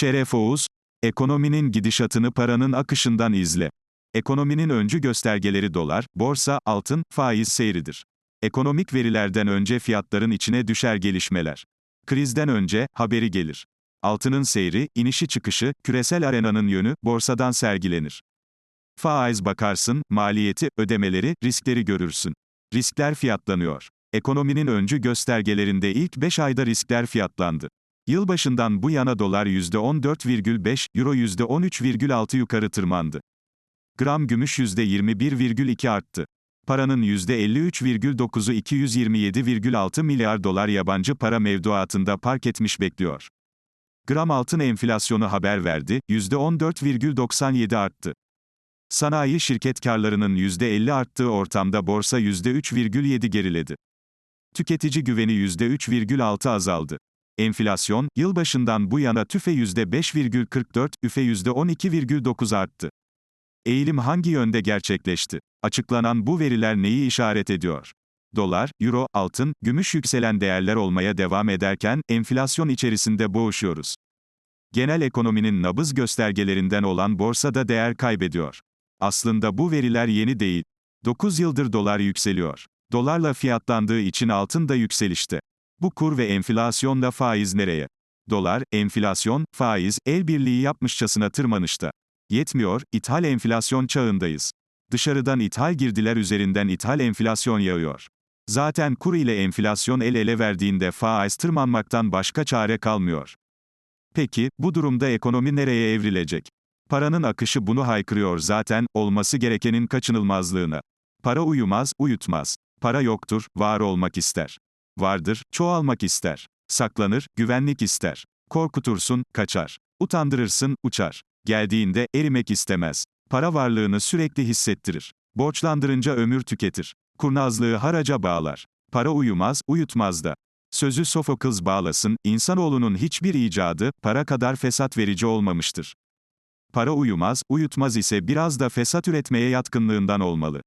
Şeref Oğuz, ekonominin gidişatını paranın akışından izle. Ekonominin öncü göstergeleri dolar, borsa, altın, faiz seyridir. Ekonomik verilerden önce fiyatların içine düşer gelişmeler. Krizden önce, haberi gelir. Altının seyri, inişi çıkışı, küresel arenanın yönü, borsadan sergilenir. Faiz bakarsın, maliyeti, ödemeleri, riskleri görürsün. Riskler fiyatlanıyor. Ekonominin öncü göstergelerinde ilk 5 ayda riskler fiyatlandı. Yılbaşından bu yana dolar %14,5, euro %13,6 yukarı tırmandı. Gram gümüş %21,2 arttı. Paranın %53,9'u 227,6 milyar dolar yabancı para mevduatında park etmiş bekliyor. Gram altın enflasyonu haber verdi, %14,97 arttı. Sanayi şirket karlarının %50 arttığı ortamda borsa %3,7 geriledi. Tüketici güveni %3,6 azaldı. Enflasyon, yılbaşından bu yana tüfe %5,44, üfe %12,9 arttı. Eğilim hangi yönde gerçekleşti? Açıklanan bu veriler neyi işaret ediyor? Dolar, euro, altın, gümüş yükselen değerler olmaya devam ederken, enflasyon içerisinde boğuşuyoruz. Genel ekonominin nabız göstergelerinden olan borsa da değer kaybediyor. Aslında bu veriler yeni değil. 9 yıldır dolar yükseliyor. Dolarla fiyatlandığı için altın da yükselişte. Bu kur ve enflasyonla faiz nereye? Dolar, enflasyon, faiz, el birliği yapmışçasına tırmanışta. Yetmiyor, ithal enflasyon çağındayız. Dışarıdan ithal girdiler üzerinden ithal enflasyon yağıyor. Zaten kur ile enflasyon el ele verdiğinde faiz tırmanmaktan başka çare kalmıyor. Peki, bu durumda ekonomi nereye evrilecek? Paranın akışı bunu haykırıyor zaten, olması gerekenin kaçınılmazlığına. Para uyumaz, uyutmaz. Para yoktur, var olmak ister. Vardır, çoğalmak ister. Saklanır, güvenlik ister. Korkutursun, kaçar. Utandırırsın, uçar. Geldiğinde, erimek istemez. Para varlığını sürekli hissettirir. Borçlandırınca ömür tüketir. Kurnazlığı haraca bağlar. Para uyumaz, uyutmaz da. Sözü Sofokles bağlasın, insanoğlunun hiçbir icadı, para kadar fesat verici olmamıştır. Para uyumaz, uyutmaz ise biraz da fesat üretmeye yatkınlığından olmalı.